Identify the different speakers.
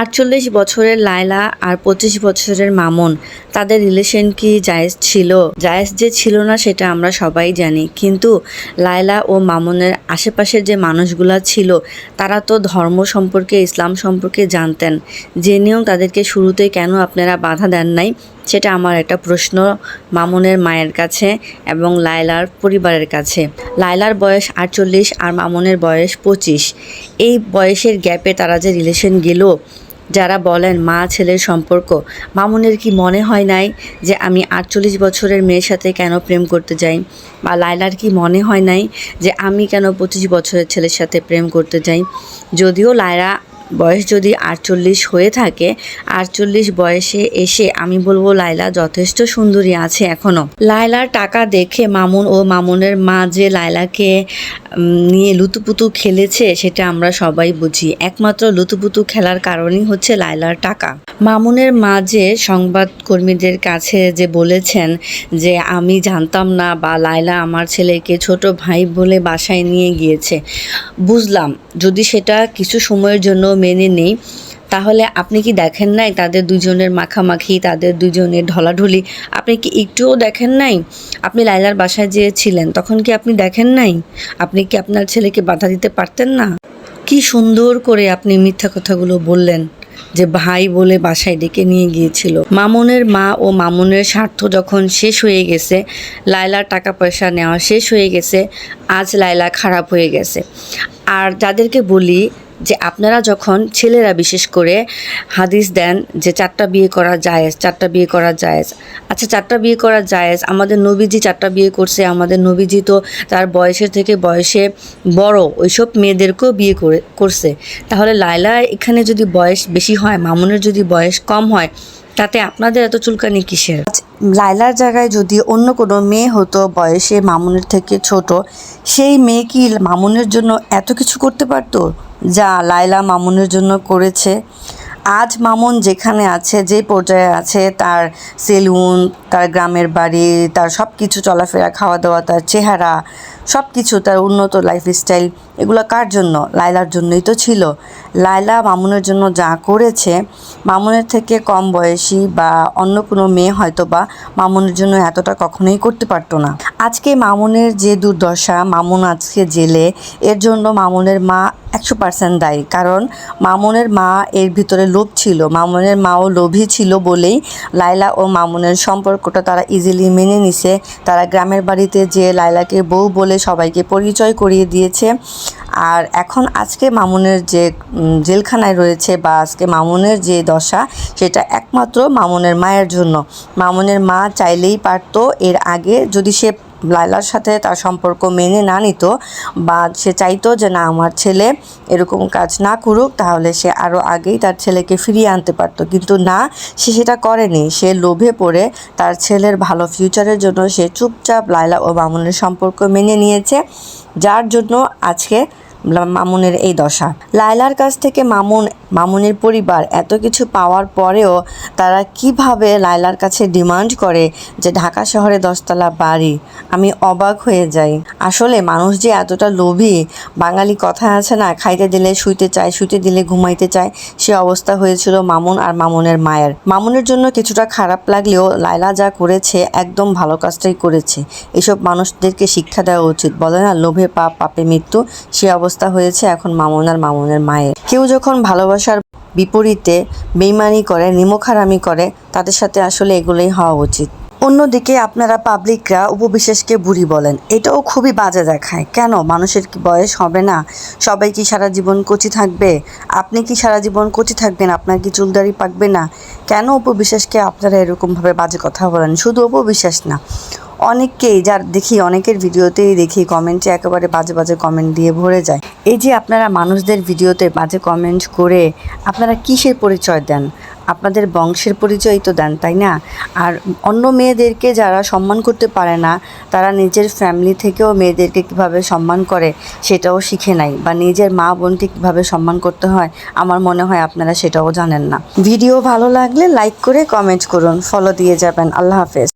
Speaker 1: আটচল্লিশ বছরের লায়লা আর পঁচিশ বছরের মামুন, তাদের রিলেশন কি জায়েজ ছিল? জায়েজ যে ছিল না সেটা আমরা সবাই জানি। কিন্তু লায়লা ও মামুনের আশেপাশের যে মানুষগুলা ছিল, তারা তো ধর্ম সম্পর্কে, ইসলাম সম্পর্কে জানতেন। জেনেও তাদেরকে শুরুতে কেন আপনারা বাধা দেন নাই, সেটা আমার একটা প্রশ্ন মামুনের মায়ের কাছে এবং লায়লার পরিবারের কাছে। লায়লার বয়স আটচল্লিশ আর মামুনের বয়স পঁচিশ। এই বয়সের গ্যাপে তারা যে রিলেশন গেল যারা বলেন, মা, ছেলের সম্পর্ক। মামুনের কি মনে হয় নাই যে আমি আটচল্লিশ বছরের মেয়ের সাথে কেন প্রেম করতে যাই? বা লাইলার কি মনে হয় নাই যে আমি কেন পঁচিশ বছরের ছেলের সাথে প্রেম করতে যাই? যদিও লায়লা বয়স যদি আটচল্লিশ হয়ে থাকে আটচল্লিশ বয়সে এসে আমি বলব লায়লা যথেষ্ট সুন্দরী আছে এখনও লায়লার টাকা দেখে মামুন ও মামুনের মা যে লায়লাকে উম, নিয়ে লুতুপুতু খেলেছে সেটা আমরা সবাই বুঝি। একমাত্র লুতুপুতু খেলার কারণই হচ্ছে লায়লার টাকা। মামুনের মা যে সংবাদকর্মীদের কাছে যে বলেছেন যে আমি জানতাম না বা লায়লা আমার ছেলেকে ছোট ভাই বলে বাসায় নিয়ে গিয়েছে। বুঝলাম। যদি সেটা কিছু সময়ের জন্য মেনে নেই, তাহলে আপনি কি দেখেন নাই তাদের দুজনের মাখামাখি, তাদের দুজনের ঢলাঢলি? আপনি কি একটুও দেখেন নাই? আপনি লাইলার বাসায় যেয়েছিলেন, তখন কি আপনি দেখেন নাই? আপনি কি আপনার ছেলেকে বাধা দিতে পারতেন না? কি সুন্দর করে আপনি মিথ্যা কথাগুলো বললেন যে ভাই বলে বাসায় ডেকে নিয়ে গিয়েছিল। মামুনের মা ও মামুনের স্বার্থ যখন শেষ হয়ে গেছে, লায়লার টাকা পয়সা নেওয়া শেষ হয়ে গেছে, আজ লায়লা খারাপ হয়ে গেছে। আর যাদেরকে বলি যে আপনারা যখন ছেলেরা বিশেষ করে হাদিস দেন যে চারটা বিয়ে করা জায়েজ, চারটা বিয়ে করা জায়েজ। আচ্ছা চারটা বিয়ে করা জায়েজ। আমাদের নবীজি চারটা বিয়ে করছে, আমাদের নবীজি তো তার বয়সের থেকে বয়সে বড়, ওইসব মেয়েদেরকেও বিয়ে করে, করছে। তাহলে লায়লা এখানে যদি বয়স বেশি হয়, মামুনের যদি বয়স কম হয় তাতে আপনাদের এত চুলকানি কিসের? লাইলার জায়গায় যদি অন্য কোনো মেয়ে হতো, বয়সে মামুনের থেকে ছোট, সেই মেয়ে কি মামুনের জন্য এত কিছু করতে পারতো? যা লাইলা মামুনের জন্য করেছে। আজ মামুন যেখানে আছে, যে পর্যায়ে আছে, তার সেলুন, তার গ্রামের বাড়ি, তার সব কিছু চলাফেরা খাওয়া দাওয়া তার চেহারা সব কিছু তার উন্নত লাইফস্টাইল এগুলো কার জন্য? লায়লার জন্যই তো ছিল। লায়লা মামুনের জন্য যা করেছে, মামুনের থেকে কম বয়সী বা অন্য কোনো মেয়ে হয়তো বা মামুনের জন্য এতটা কখনোই করতে পারতো না। আজকে মামুনের যে দুর্দশা, মামুন আজকে জেলে, এর জন্য মামুনের মা একশো পার্সেন্ট দায়ী। কারণ মামুনের মা এর ভিতরে লোভ ছিল, মামুনের মাও লোভী ছিল বলেই লায়লা ও মামুনের সম্পর্কটা তারা ইজিলি মেনে নিছে। তারা গ্রামের বাড়িতে যে লায়লাকে বউ বলে সবাইকে পরিচয় করিয়ে দিয়েছে। আর এখন আজকে মামুনের যে জেলখানায় রয়েছে বা আজকে মামুনের যে দশা, সেটা একমাত্র মামুনের মায়ের জন্য। মামুনের মা চাইলেই পারতো এর আগে যদি সে লায়লার সাথে তার সম্পর্ক মেনে না নিত বা সে চাইতো যে না, আমার ছেলে এরকম কাজ না করুক, তাহলে সে আরও আগেই তার ছেলেকে ফিরিয়ে আনতে পারতো। কিন্তু না, সে সেটা করেনি। সে লোভে পড়ে তার ছেলের ভালো ফিউচারের জন্য সে চুপচাপ লায়লা ও মামুনের সম্পর্ক মেনে নিয়েছে, যার জন্য আজকে মামুনের এই দশা। লায়লার কাছ থেকে মামুন মামুনের পরিবার এত কিছু পাওয়ার পরেও তারা কীভাবে লায়লার কাছে ডিমান্ড করে যে ঢাকা শহরে দশতলা বাড়ি? আমি অবাক হয়ে যাই। আসলে মানুষ যে এতটা লোভী, বাঙালি কথা আছে না, খাইতে দিলে শুইতে চায়, শুইতে দিলে ঘুমাইতে চায়, সে অবস্থা হয়েছিল মামুন আর মামুনের মায়ের। মামুনের জন্য কিছুটা খারাপ লাগলেও লায়লা যা করেছে একদম ভালো কাজটাই করেছে। এসব মানুষদেরকে শিক্ষা দেওয়া উচিত। বলে না, লোভে পাপ, পাপে মৃত্যু, সে অবস্থা হয়েছে এখন মামুন আর মামুনের মায়ের। কেউ যখন ভালোবাসার বিপরীতে বেইমানি করে, নিমখারামি করে, তাদের সাথে আসলে এগুলোই হওয়া উচিত। অন্যদিকে আপনারা পাবলিকরা উপবিশ্বাসকে বুড়ি বলেন। এটাও খুবই বাজে দেখায়। কেন? মানুষের কি বয়স হবে না? সবাই কি সারা জীবন কচি থাকবে? আপনি কি সারা জীবন কচি থাকবেন? আপনার কি চুলদারি পাকবে না? কেন উপবিশ্বাসকে আপনারা এরকমভাবে বাজে কথা বলেন? শুধু উপবিশ্বাস না। অনেককেই, যার দেখি, অনেকের ভিডিওতেই দেখি কমেন্টে একেবারে বাজে বাজে কমেন্ট দিয়ে ভরে যায়। এই যে আপনারা মানুষদের ভিডিওতে বাজে কমেন্ট করে আপনারা কিসের পরিচয় দেন? আপনাদের বংশের পরিচয় তো দেন, তাই না? আর অন্য মেয়েদেরকে যারা সম্মান করতে পারে না, তারা নিজের ফ্যামিলি থেকেও মেয়েদেরকে কীভাবে সম্মান করে, সেটাও শিখে নাই। বা নিজের মা বোনকে কীভাবে সম্মান করতে হয়, আমার মনে হয় আপনারা সেটাও জানেন না। ভিডিও ভালো লাগলে লাইক করে কমেন্ট করুন ফলো দিয়ে যাবেন। আল্লাহ হাফেজ।